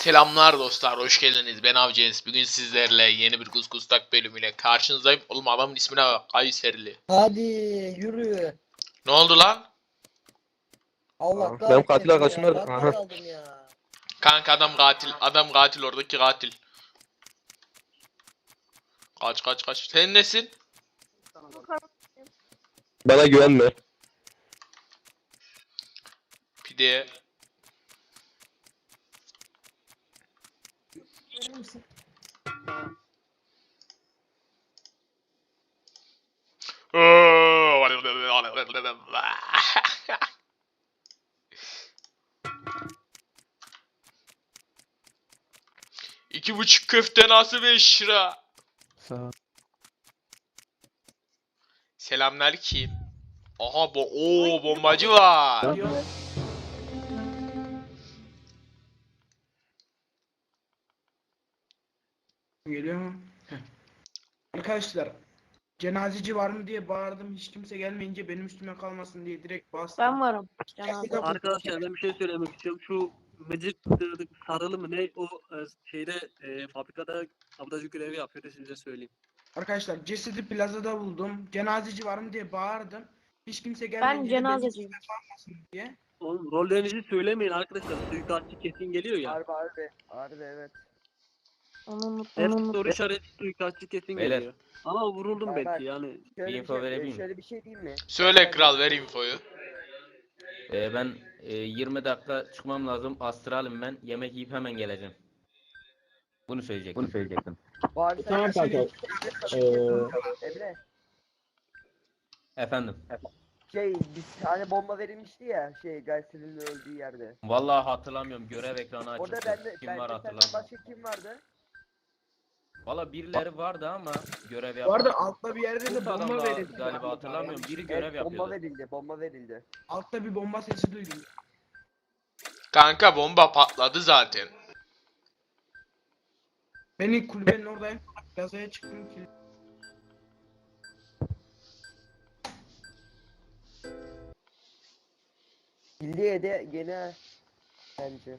Selamlar dostlar, hoş geldiniz. Ben Avcı Bugün sizlerle yeni bir Kuskustak bölümüyle karşınızdayım. Oğlum adamın ismine bak, Kayserili. Hadi yürü. Ne oldu lan? Allah Benim katil arkadaşım nerede? Aha. Kanka adam katil, adam katil oradaki katil. Kaç kaç kaç. Sen nesin? Bana güvenme. Pide. İki buçuk köfte nasıl beş lira? Sağ Selamünaleyküm. Aha bo Oo, bombacı var. Geliyor mu? Heh. Arkadaşlar cenazeci var mı diye bağırdım. Hiç kimse gelmeyince benim üstüme kalmasın diye direkt bastım. Ben varım. Cenaze. Arkadaşlar ben bir şey söylemek istiyorum. Şu Mecit sarılı mı ne o e, şeyde e, fabrikada sabotajı görevi yapıyor size söyleyeyim. Arkadaşlar cesedi plazada buldum. Cenazeci var mı diye bağırdım. Hiç kimse gelmeyince benim cenazeciyim. üstüme kalmasın diye. Oğlum rollerinizi söylemeyin arkadaşlar. Suikastçı kesin geliyor ya. Harbi harbi. Harbi evet. Onu unut. Hep Onu unut. soru işareti suikastçı kesin Beyler. geliyor. Ama vuruldum bay. belki yani. Şöyle Bir info şey, verebilir miyim? şöyle bir şey diyeyim mi? Söyle kral ver infoyu. Ee, ben e, 20 dakika çıkmam lazım. Astralim ben. Yemek yiyip hemen geleceğim. Bunu söyleyecektim. Bunu söyleyecektim. Bari Tamam sen- kanka. Emre Efendim. şey biz hani bomba verilmişti ya şey Gaysel'in öldüğü yerde. Vallahi hatırlamıyorum. Görev ekranı Orada açıktı. bende Kim bende var senden hatırlamıyorum. başka kim vardı? Valla birileri vardı ama görev yapan. Bu arada altta bir yerde de bomba verildi. galiba hatırlamıyorum. Biri görev Evet, bomba yapıyordu. verildi bomba verildi. Altta bir bomba sesi duydum. Kanka bomba patladı zaten. Beni kulübenin oradayım. Plazaya çıktım ki. Bildiğe de gene bence.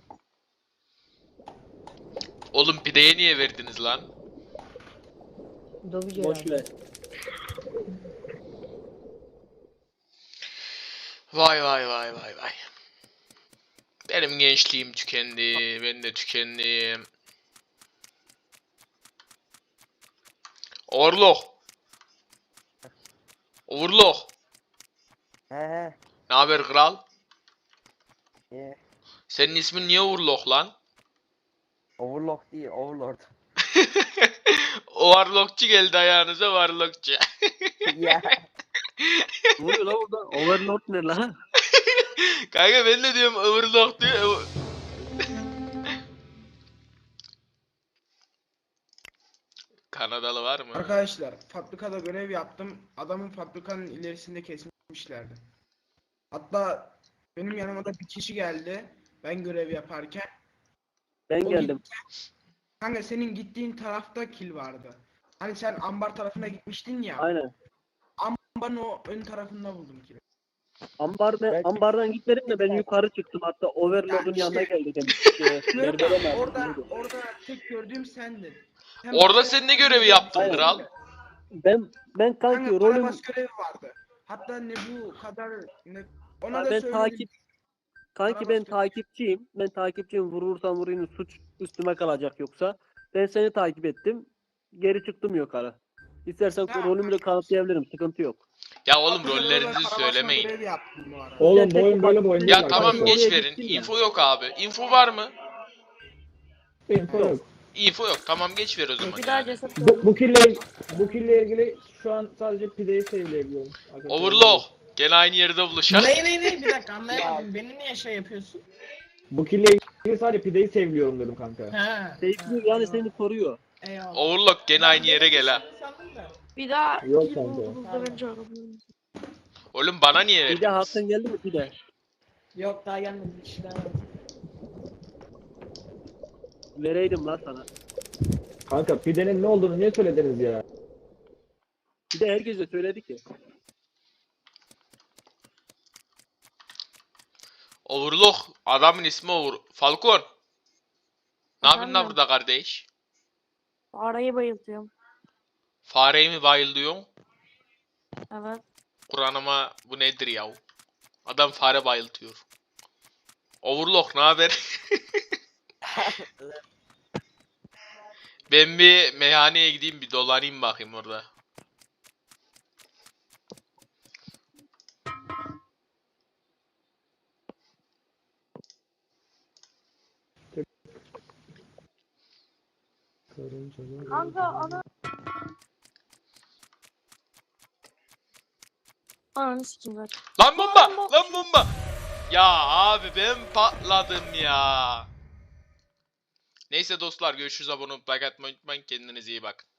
Oğlum pideye niye verdiniz lan? Dövücü Boş ver. Vay vay vay vay vay. Benim gençliğim tükendi. Ben de tükendim. Orlok. Overlock. He he. Ne haber kral? Ye. Senin ismin niye Overlock lan? Overlock değil Overlord. Overlockçu geldi ayağınıza Warlockçu. ya. Ne oluyor lan burada? Overlord ne lan? Kanka ben de diyorum Overlock diyor. Kanadalı var mı? Arkadaşlar fabrikada görev yaptım. Adamın fabrikanın ilerisinde kesmişlerdi. Hatta benim yanıma da bir kişi geldi. Ben görev yaparken. Ben O geldim. Kanka senin gittiğin tarafta kil vardı. Hani sen ambar tarafına gitmiştin ya. Aynen. Ambarın o ön tarafında buldum kili. Ambar ben, Belki- ambardan gitmedim de ben yukarı çıktım hatta Overlord'un Ya yanına işte-. Şey, berbere mi? orada orada tek gördüğüm sendin. Hem Orada sen ne görevi yaptın Aynen. kral? Ben ben kanki Kanka rolüm görevi vardı. Hatta ne bu kadar ne ona Ha, da ben söyledim. takip kanki ben takipçiyim. Ben takipçiyim. Vurursam vurayım suç üstüme kalacak yoksa. Ben seni takip ettim. Geri çıktım yukarı. İstersen Ya. rolümü de kanıtlayabilirim. Sıkıntı yok. Ya oğlum rollerinizi söylemeyin. görevi yaptım bu arada. Oğlum bu oyun böyle bir oyun Ya tamam geç verin. Info yok abi. Info var mı? Info yok. Info yok. Tamam geç ver o zaman. Bir daha Bu, bu kille bu kille ilgili şu an sadece pideyi sevleyebiliyorum. arkadaşlar. Overlock. Gene aynı yerde buluşalım. Ne ne ne bir dakika anlayamadım. Beni niye şey yapıyorsun? Bu kille ilgili sadece pideyi sevliyorum dedim kanka. Ha. Seyfi yani seni koruyor. Eyvallah. Overlock gene aynı yere gel ha. Sandım da. Bir daha Yok kanka. Oğlum bana niye Bir de verdiniz? hakkın geldi mi bir de? Yok daha gelmedi. Bir kişi daha. Vereydim lan sana. Kanka pidenin ne olduğunu niye söylediniz ya? Bir de herkese söyledik ya. Overlock. Adamın ismi Over. Falcon. Ne yapıyorsun lan burada kardeş? Fareyi bayıltıyorum. Fareyi mi bayılıyorsun? Evet. Kur'an'ıma bu nedir yahu? Adam fare bayıltıyor. Overlock ne haber? ben bir meyhaneye gideyim bir dolanayım bakayım orada. Kanka ana. Ananı sikeyim zaten. Lan bomba! Lan bomba! Lan bomba! Ya abi ben patladım ya. Neyse dostlar görüşürüz abone olup like atmayı unutmayın. Kendinize iyi bakın.